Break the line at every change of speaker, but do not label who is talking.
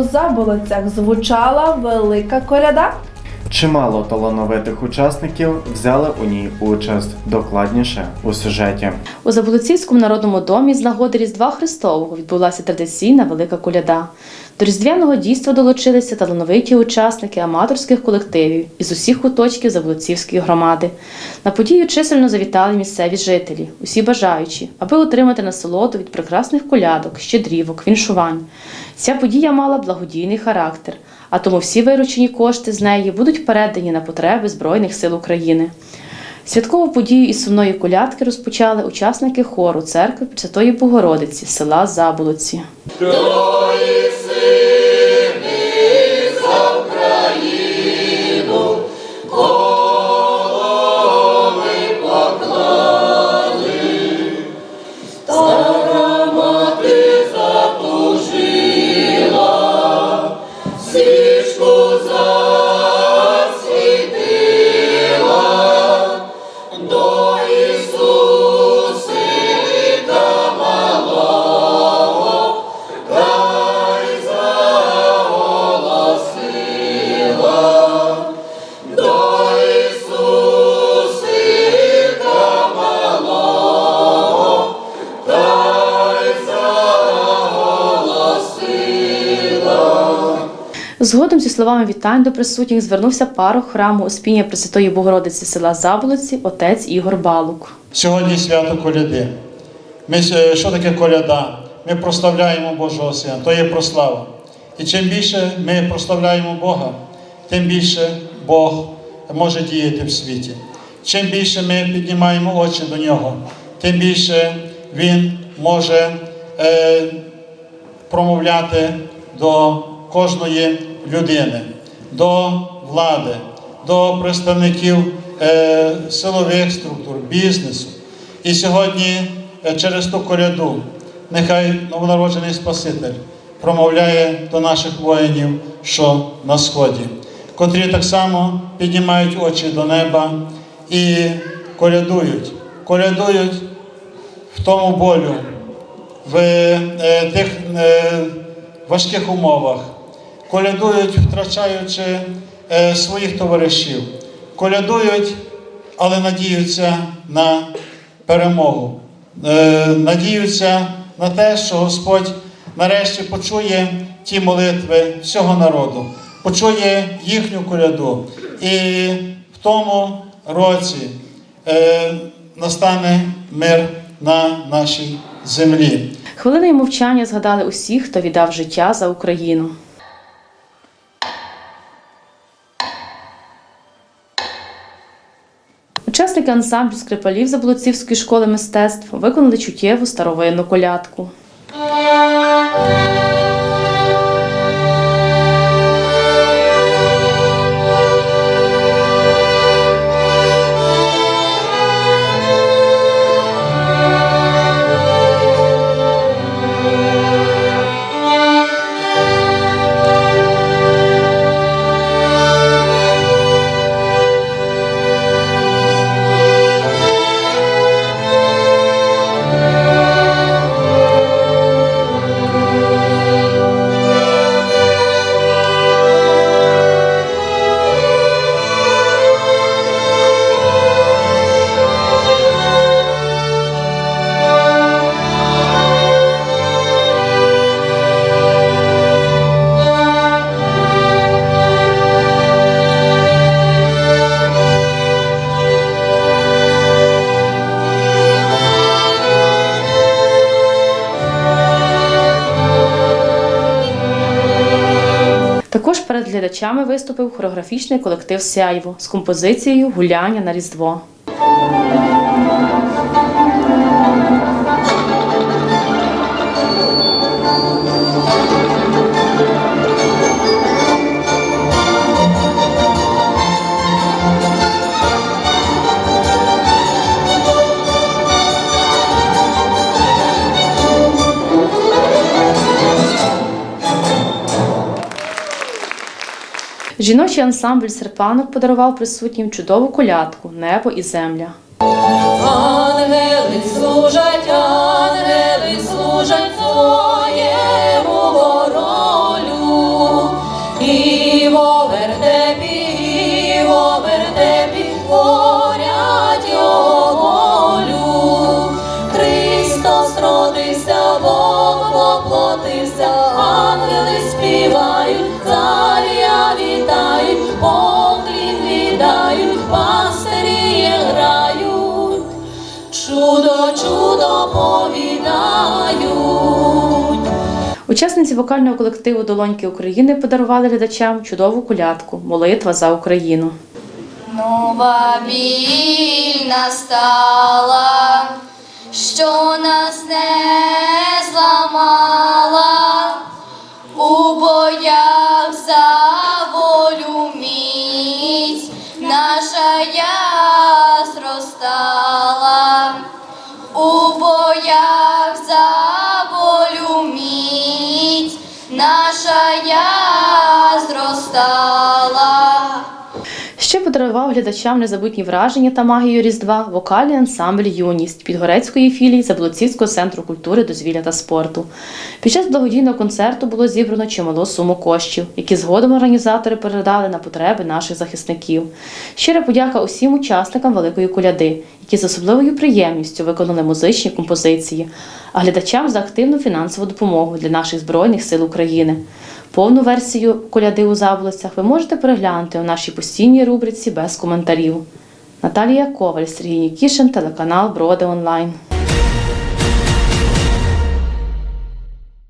у Заболоцях звучала велика коляда.
Чимало талановитих учасників взяли у ній участь докладніше у сюжеті.
У Заболоцівському народному домі з нагоди Різдва Христового відбулася традиційна велика коляда. До різдвяного дійства долучилися талановиті учасники аматорських колективів із усіх куточків Заболоцівської громади. На подію чисельно завітали місцеві жителі, усі бажаючі, аби отримати насолоду від прекрасних колядок, щедрівок, віншувань. Ця подія мала благодійний характер, а тому всі виручені кошти з неї будуть передані на потреби Збройних сил України. Святкову подію із сумної колядки розпочали учасники хору церкви Пресвятої Богородиці села Заболоці. Згодом зі словами вітань до присутніх звернувся парох храму Успіння Пресвятої Богородиці села Заболоці, отець Ігор Балук.
Сьогодні свято коляди. Ми, е, що таке коляда? Ми прославляємо Божого Сина, то є прослава. І чим більше ми прославляємо Бога, тим більше Бог може діяти в світі. Чим більше ми піднімаємо очі до Нього, тим більше Він може е, промовляти до кожної людини, до влади, до представників е, силових структур, бізнесу. І сьогодні е, через ту коляду нехай новонароджений Спаситель промовляє до наших воїнів, що на сході, котрі так само піднімають очі до неба і колядують, колядують в тому болю, в е, тих е, важких умовах, колядують, втрачаючи е, своїх товаришів, колядують, але надіються на перемогу, е, надіються на те, що Господь нарешті почує ті молитви всього народу, почує їхню коляду. І в тому році е, настане мир на нашій землі.
Хвилиною мовчання згадали усіх, хто віддав життя за Україну. Учасники ансамблю скрипалів Заблоцівської школи мистецтв виконали чуттєву старовинну колядку. Також перед глядачами виступив хореографічний колектив Сяйво з композицією Гуляння на Різдво. Жіночий ансамбль серпанок подарував присутнім чудову колядку Небо і земля.
Ангели служать, ангели служать твоєму горолю,
і в овертепі, і в горять його волю. Христос родився, Бог воплотився, ангели співають.
Учасниці вокального колективу Долоньки України подарували глядачам чудову колядку Молитва за Україну.
Нова біль настала, що нас не зламала, у боях за волю міць наша я зростала, у боях
подарував глядачам незабутні враження та магію Різдва вокальний ансамбль Юність Підгорецької філії Заблоцівського центру культури, дозвілля та спорту. Під час благодійного концерту було зібрано чималу суму коштів, які згодом організатори передали на потреби наших захисників. Щира подяка усім учасникам Великої коляди, які з особливою приємністю виконали музичні композиції, а глядачам за активну фінансову допомогу для наших збройних сил України. Повну версію коляди у Заблицях ви можете переглянути у нашій постійній рубриці без коментарів. Наталія Коваль, Сергій Нікішин, телеканал Броди Онлайн.